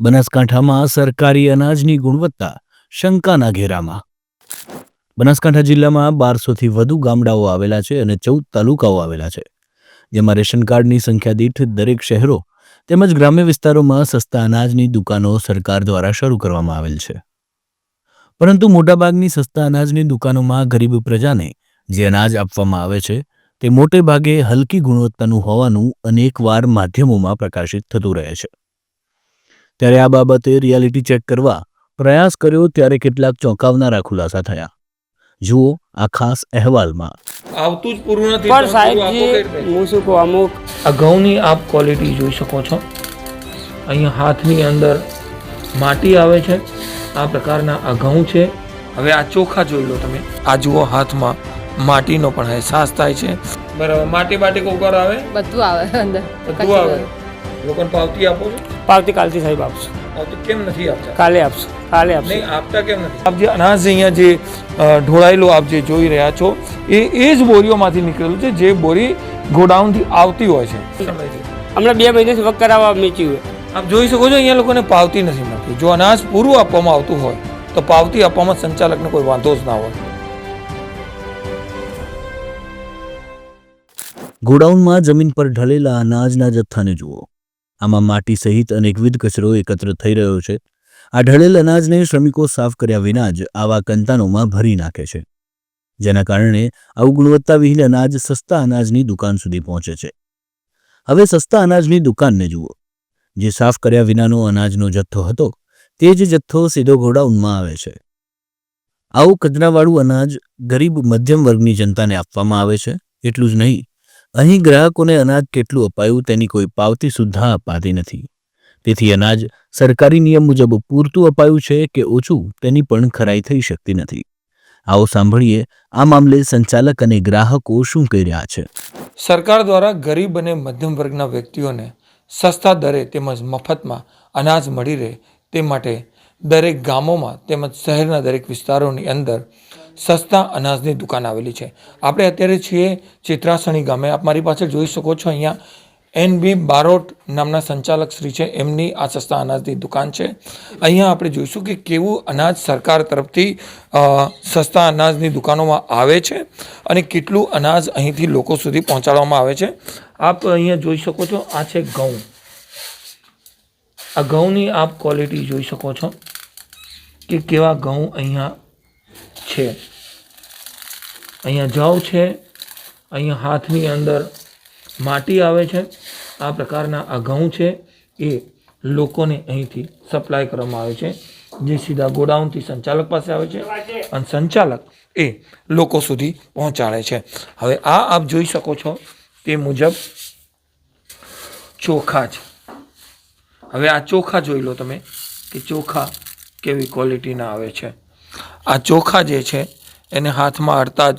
બનાસકાંઠામાં સરકારી અનાજની ગુણવત્તા શંકાના ઘેરામાં. બનાસકાંઠા જિલ્લામાં બારસોથી વધુ ગામડાઓ આવેલા છે અને ચૌદ તાલુકાઓ આવેલા છે. જેમાં રેશન કાર્ડની સંખ્યા દીઠ દરેક શહેરો તેમજ ગ્રામ્ય વિસ્તારોમાં સસ્તા અનાજની દુકાનો સરકાર દ્વારા શરૂ કરવામાં આવેલ છે. પરંતુ મોટાભાગની સસ્તા અનાજની દુકાનોમાં ગરીબ પ્રજાને જે અનાજ આપવામાં આવે છે તે મોટે ભાગે હલકી ગુણવત્તાનું હોવાનું અનેકવાર માધ્યમોમાં પ્રકાશિત થતું રહે છે. ત્યારે આ બાબતે રિયાલિટી ચેક કરવા પ્રયાસ કર્યો ત્યારે કેટલાક ચોંકાવનારા ખુલાસા થયા. જુઓ આ ખાસ અહેવાલમાં. આવતું જ પૂરું નથી. પણ સાહેબજી હું શું કહું અમુક અગાઉની આપ ક્વોલિટી જોઈ શકો છો. અહીંયા હાથની અંદર માટી આવે છે. આ પ્રકારના આ છે. હવે આ ચોખા જોઈ લો તમે. આ જુઓ હાથમાં માટીનો પણ અહેસાસ થાય છે. બરાબર માટી બાટી કોકર આવે? બધું આવે અંદર. બધું આવે. લોકોને પાવતી આપો છો? પાવતી કાલથી સાહેબ આપશું. કેમ નથી આપતા? કાલે આપશું કાલે આપશું. આપતા કેમ નથી? આપ જે અનાજ અહીંયા જે ઢોળાયેલું આપ જે જોઈ રહ્યા છો એ એ જ બોરીઓમાંથી નીકળેલું છે જે બોરી ગોડાઉનથી આવતી હોય છે. હમણાં બે મહિનાથી વક કરાવવા મેચ્યું હોય આપ જોઈ શકો છો અહીંયા લોકોને પાવતી નથી મળતી. જો અનાજ પૂરું આપવામાં આવતું હોય તો પાવતી આપવામાં સંચાલકને કોઈ વાંધો જ ના હોય. ગોડાઉનમાં જમીન પર ઢળેલા અનાજના જથ્થાને જુઓ. આમાં માટી સહિત અનેકવિધ કચરો એકત્ર થઈ રહ્યો છે. આ ઢળેલ અનાજને શ્રમિકો સાફ કર્યા વિના જ આવા કંતાનોમાં ભરી નાખે છે. જેના કારણે આવું ગુણવત્તાવિહીન અનાજ સસ્તા અનાજની દુકાન સુધી પહોંચે છે. હવે સસ્તા અનાજની દુકાનને જુઓ. જે સાફ કર્યા વિનાનો અનાજનો જથ્થો હતો, તે જ જથ્થો સીધો ગોડાઉનમાં આવે છે. આવું કચરાવાળું અનાજ ગરીબ મધ્યમ વર્ગની જનતાને આપવામાં આવે છે, એટલું જ નહીં અહીં ગ્રાહકોને અનાજ કેટલું અપાયું તેની કોઈ પાવતી સુદ્ધા અપાતી નથી. તેથી અનાજ સરકારી નિયમ મુજબ પૂરતું અપાયું છે કે ઓછું તેની પણ ખરાઈ થઈ શકતી નથી. આવો સાંભળીએ આ મામલે સંચાલક અને ગ્રાહકો શું કહી રહ્યા છે. સરકાર દ્વારા ગરીબ અને મધ્યમ વર્ગના વ્યક્તિઓને સસ્તા દરે તેમજ મફતમાં અનાજ મળી રહે તે માટે દરેક ગામોમાં તેમજ શહેરના દરેક વિસ્તારોની અંદર સસ્તા અનાજની દુકાન આવેલી છે. આપણે અત્યારે છીએ ચિત્રાસણી ગામે. આપ મારી પાસે જોઈ શકો છો અહીંયા એન બી બારોટ નામના સંચાલક શ્રી છે. એમની આ સસ્તા અનાજની દુકાન છે. અહીંયા આપણે જોઈશું કે કેવું અનાજ સરકાર તરફથી સસ્તા અનાજની દુકાનોમાં આવે છે અને કેટલું અનાજ અહીંથી લોકો સુધી પહોંચાડવામાં આવે છે. આપ અહીંયા જોઈ શકો છો, આ છે ઘઉં. આ ઘઉંની આપ ક્વોલિટી જોઈ શકો છો કે કેવા ઘઉં અહીંયા છે. અહીંયા જવ છે. અહીંયા હાથની અંદર માટી આવે છે. આ પ્રકારના આ ઘઉં છે. એ લોકોને અહીંથી સપ્લાય કરવામાં આવે છે. જે સીધા ગોડાઉનથી સંચાલક પાસે આવે છે અને સંચાલક એ લોકો સુધી પહોંચાડે છે. હવે આ આપ જોઈ શકો છો તે મુજબ ચોખા છે. હવે આ ચોખા જોઈ લો તમે કે ચોખા કેવી ક્વોલિટીના આવે છે. આ ચોખા જે છે એને હાથમાં અડતા જ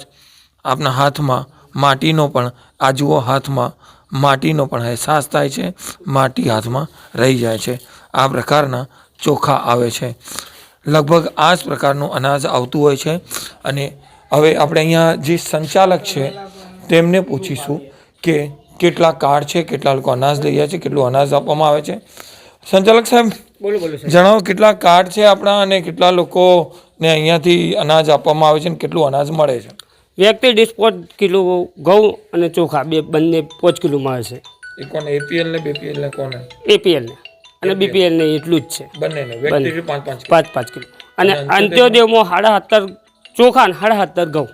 આપના હાથમાં માટીનો પણ આ જુઓ હાથમાં માટીનો પણ અહેસાસ થાય છે માટી હાથમાં રહી જાય છે. આ પ્રકારના ચોખા આવે છે. લગભગ આ જ પ્રકારનું અનાજ આવતું હોય છે. અને હવે આપણે અહીંયા જે સંચાલક છે તેમને પૂછીશું કે કેટલા કાર્ડ છે કેટલા લોકો અનાજ લઈ જાય છે કેટલું અનાજ આપવામાં આવે છે. સંચાલક સાહેબ બોલો બોલો જણાવો કેટલા કાર્ડ છે આપણા અને કેટલા લોકોને અહીંયાથી અનાજ આપવામાં આવે છે ને કેટલું અનાજ મળે છે? વ્યક્તિ દીઠ પાંચ કિલો ઘઉં અને ચોખા બે બંને પાંચ કિલો મળે છે. એ કોને એપીએલ ને બીપીએલ ને કોને? એપીએલને અને બીપીએલને એટલું જ છે. બંનેને વ્યક્તિ દીઠ પાંચ પાંચ કિલો. પાંચ પાંચ કિલો. અને અને અંત્યોદયમાં સાડા સત્તર ચોખા ને સાડા સત્તર ઘઉં.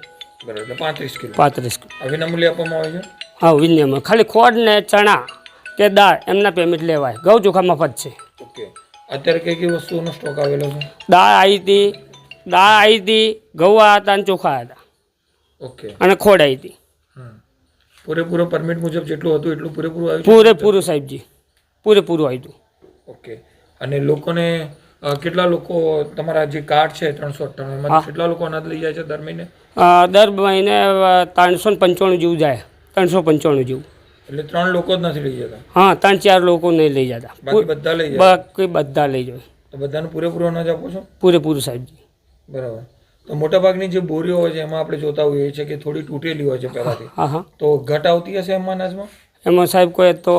બરાબર પાંત્રીસ કિલો. પાંત્રીસ કિલો. આ વિનામૂલ્યે આપવામાં આવે છે? હા વિનિયમ ખાલી ખોડ ને ચણા કે દાળ એમના પેમેન્ટ લેવાય. ઘઉં ચોખા મફત છે. ઓકે. અત્યારે કઈ કઈ વસ્તુનો સ્ટોક આવેલો છે? દાળ આવી હતી દાળ આવી હતી ઘઉં હતા અને ચોખા હતા. ઓકે. અને ખોડ આવી હતી. પૂરેપૂરો પરમિટ મુજબ જેટલું હતું એટલું પૂરેપૂરું આવ્યું પૂરેપૂરું સાહેબજી. પૂરેપૂરું આવ્યું હતું. ઓકે. અને લોકોને કેટલા લોકો તમારા જે કાર્ડ છે ત્રણસો અઠ્ઠાણું કેટલા લોકો અનાજ લઈ જાય છે દર મહિને? દર મહિને ત્રણસો ને પંચાણું જેવું જાય. ત્રણસો પંચાણું જેવું. એટલે ત્રણ લોકો જ નથી લઈ જતા? હા ત્રણ ચાર લોકો નહીં લઈ જતા. બાકી બધા લઈ જાય? બાકી બધા લઈ જાય. તો બધાને પૂરેપૂરો અનાજ આપો છો? પૂરેપૂરું સાહેબજી. બરાબર. તો મોટાભાગની જે બોરીઓ હોય છે એમાં આપણે જોતા હોઈએ છીએ કે થોડી તૂટેલી હોય છે પહેલાથી. તો ઘટ આવતી હશે એમાં અનાજમાં? એમાં સાહેબ કોઈ તો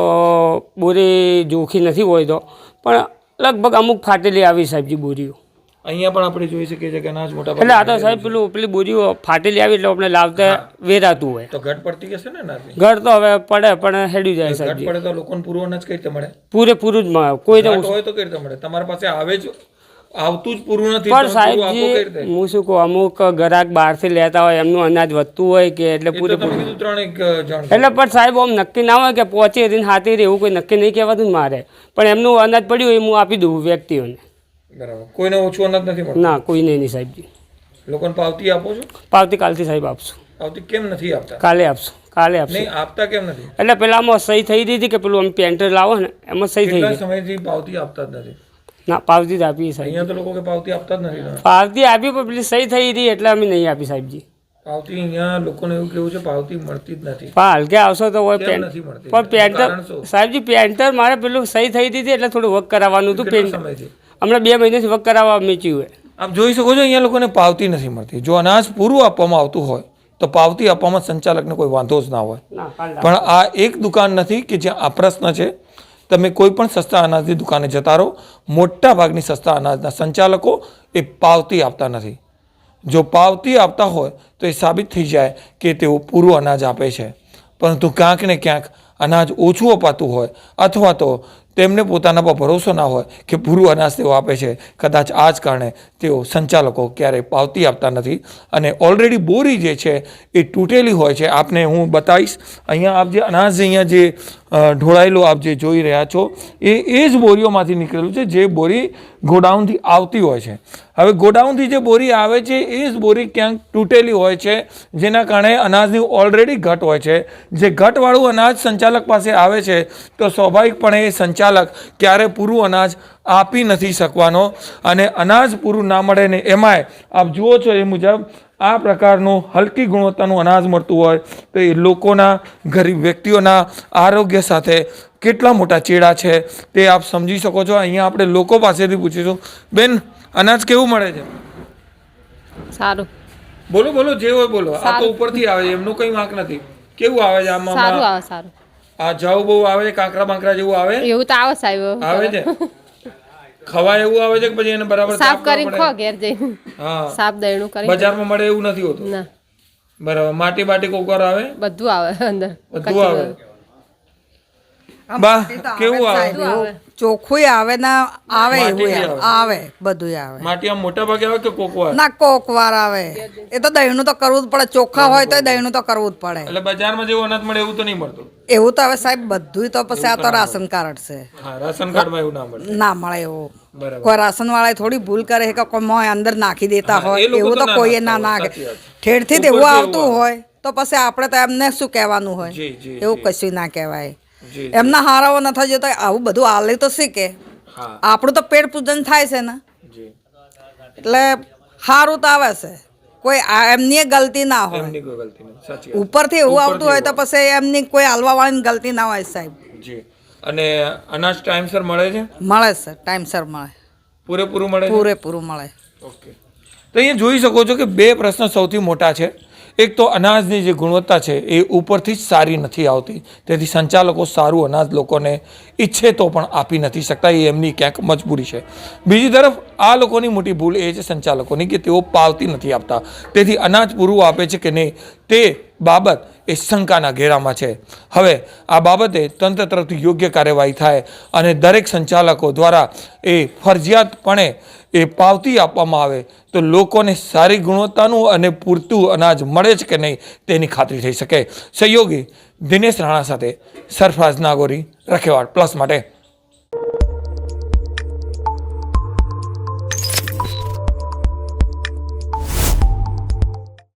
બોરી જોખી નથી હોય તો. પણ લગભગ અમુક ફાટેલી આવી સાહેબજી બોરીઓ. અહીંયા પણ આપણે જોઈ શકીએ છીએ કે અનાજ મોટા એટલે આ તો સાહેબ પેલું પેલી બોરીઓ ફાટેલી આવી એટલે આપણે લાવતા વેરાતું હોય. તો ઘટ પડતી હશે ને અનાજની? ઘટ તો હવે પડે પણ હેડી જાય ઘટ પડે તો લોકોને પૂરું અનાજ કઈ રીતે મળે? પૂરેપૂરું જ મળે કોઈ હોય તો કઈ રીતે મળે? તમારી પાસે આવે જ આવતું જ પૂરું નથી પણ સાહેબજી હું શું કહું અમુક ગ્રાહક બહારથી લેતા હોય એમનું અનાજ વધતું હોય કે એટલે પૂરેપૂરું તો પૂરે તમે કીધું ત્રણ એક એટલે પણ સાહેબ આમ નક્કી ના હોય કે પહોંચી રહીને હાથી રહે એવું કોઈ નક્કી નહીં કહેવાતું ને મારે. પણ એમનું અનાજ પડ્યું હોય એ હું આપી દઉં વ્યક્તિઓને. બરાબર. કોઈને ઓછું અનાજ નથી મળતું? ના કોઈ નહીં નહીં સાહેબજી. લોકોને પાવતી આપો છો? પાવતી કાલથી સાહેબ આપશું. પાવતી કેમ નથી આપતા? કાલે આપશું કાલે આપશું. નહીં આપતા કેમ નથી? એટલે પેલામાં સહી થઈ હતી કે પેલું આમ પેન્ટર લાવો ને એમાં સહી થઈ ગઈ. સમયથી પાવતી આપતા જ નથી? ના પાવતી જ આપી સાહેબ. અહીંયા તો લોકો કે પાવતી આપતા જ નથી પાવતી આપી પણ પેલી સહી થઈ હતી એટલે અમે નહીં આપી સાહેબજી. પાવતી અહીંયા લોકોને એવું કેવું છે પાવતી મળતી જ નથી. પણ હલકે આવશો તો હોય પેન્ટ નથી મળતી? પણ પેન્ટર સાહેબજી પેન્ટર મારે પેલું સહી થઈ હતી એટલે થોડું વર્ક કરાવવાનું હતું પેન્ટર પેન્ટ હમણાં બે મહિનાથી વર્ક કરાવવા મેચ્યું હોય. આપ જોઈ શકો છો અહીંયા લોકોને પાવતી નથી મળતી. જો અનાજ પૂરું આપવામાં આવતું હોય તો પાવતી આપવામાં સંચાલકને કોઈ વાંધો જ ના હોય. પણ આ એક દુકાન નથી કે જ્યાં આ પ્રશ્ન છે તમે કોઈ પણ સસ્તા અનાજની દુકાને જતા રહો, મોટા ભાગની સસ્તા અનાજના સંચાલકો એ પાવતી આપતા નથી. જો પાવતી આપતા હોય, તો એ સાબિત થઈ જાય કે તેઓ પૂરું અનાજ આપે છે. પરંતુ ક્યાંક ને ક્યાંક અનાજ ઓછું અપાતું હોય અથવા તો તેમને પોતાના પર ભરોસો ના હોય કે પૂરું અનાજ તેઓ આપે છે. કદાચ આ જ કારણે તેઓ સંચાલકો ક્યારેય પાવતી આપતા નથી. અને ઓલરેડી બોરી જે છે એ તૂટેલી હોય છે. આપને હું બતાવીશ. અહીંયા આપ જે અનાજ અહીંયા જે ઢોળાયેલું આપ જે જોઈ રહ્યા છો, એ એ જ બોરીઓમાંથી નીકળેલું છે જે બોરી ગોડાઉનથી આવતી હોય છે. હવે ગોડાઉનથી જે બોરી આવે છે એ જ બોરી ક્યાંક તૂટેલી હોય છે, જેના કારણે અનાજની ઓલરેડી ઘટ હોય છે. જે ઘટવાળું અનાજ સંચાલક પાસે આવે છે, તો સ્વાભાવિકપણે એ સંચાલક ક્યારે પૂરું અનાજ આપી નથી શકવાનો અને અનાજ પૂરું ના મળે ને એમાંય આપ જુઓ છો એ મુજબ આ પ્રકારનું હલકી ગુણવત્તાનું અનાજ મળતું હોય તો એ લોકોના ગરીબ વ્યક્તિઓના આરોગ્ય સાથે કેટલા મોટા ચેડા છે તે આપ સમજી શકો છો. અહીંયા આપણે લોકો પાસેથી પૂછીશું બેન અનાજ કેવું મળે છે? સારું. બોલો બોલો જે હોય બોલો. આ તો ઉપરથી આવે છે એમનું કંઈ વાંક નથી. કેવું આવે છે આમાં? સારું આવે સારું. આ જવ બહુ આવે છે કાંકરા બાંકરા જેવું આવે. એવું તો આવે સાહેબ આવે છે? ખવાય એવું આવે છે કે પછી એને બરાબર સાફ કરી ખો ઘેર જઈ હા. સાફ દયણું કરી બજારમાં મળે એવું નથી હોતું? ના. બરાબર. માટી બાટી કોકર આવે? બધું આવે અંદર. બધું આવે? બા કેવું આવે ચોખ્ખું આવે ને આવે એવું આવે. બધું આવે માટી આમ મોટા ભાગે આવે કે કોકવાર ના કોક વાર આવે. એ તો દહીંનું તો કરવું જ પડે. ચોખ્ખા હોય તો દહીંનું તો કરવું જ પડે. એટલે બજારમાં જેવું અનાજ મળે એવું તો નહીં મળતું? એવું તો હવે સાહેબ બધું તો પછી આ તો રાશન કાર્ડ છે. રાશન કાર્ડમાં એવું ના મળે. ના મળે એવું. કોઈ રાશન વાળા થોડી ભૂલ કરે કે કોઈ મોય અંદર નાખી દેતા હોય એવું તો કોઈએ ના નાખે. ઠેરથી એવું આવતું હોય તો પછી આપણે તો એમને શું કહેવાનું હોય? જી, જી, એવું. કશું ના કહેવાય. એમના હારાઓ નથી જતા આવું બધું આલે તો શીખે આપણું તો પેટ પૂજન થાય છે ને. એટલે સારું તો આવે છે. કોઈ એમની ગલતી ના હોય. ઉપરથી એવું આવતું હોય તો પછી એમની કોઈ હાલવા વાળાની ગલતી ના હોય સાહેબ. અને અનાજ ટાઈમસર મળે છે? મળે છે ટાઈમસર મળે. પૂરેપૂરું મળે પૂરેપૂરું મળે. ઓકે. તો અહીંયા જોઈ શકો છો કે બે પ્રશ્ન સૌથી મોટા છે. એક તો અનાજની જે ગુણવત્તા છે એ ઉપરથી જ સારી નથી આવતી. તેથી સંચાલકો સારું અનાજ લોકોને ઈચ્છે તો પણ આપી નથી શકતા, એ એમની ક્યાંક મજબૂરી છે. બીજી તરફ, આ લોકોની મોટી ભૂલ એ છે સંચાલકોની કે તેઓ પાવતી નથી આપતા. તેથી અનાજ પૂરું આપે છે કે નહીં, તે બાબત એ શંકાના ઘેરામાં છે. હવે, આ બાબતે તંત્ર તરફથી યોગ્ય કાર્યવાહી થાય અને દરેક સંચાલકો દ્વારા એ ફરજિયાતપણે એ પાવતી આપવામાં આવે, તો લોકોને સારી ગુણવત્તાનું અને પૂરતું અનાજ મળે છે કે નહીં તેની ખાતરી થઈ શકે. સહયોગી દિનેશ રાણા સાથે સરફરાજ નાગોરી, રખેવાડ, પ્લસ માટે.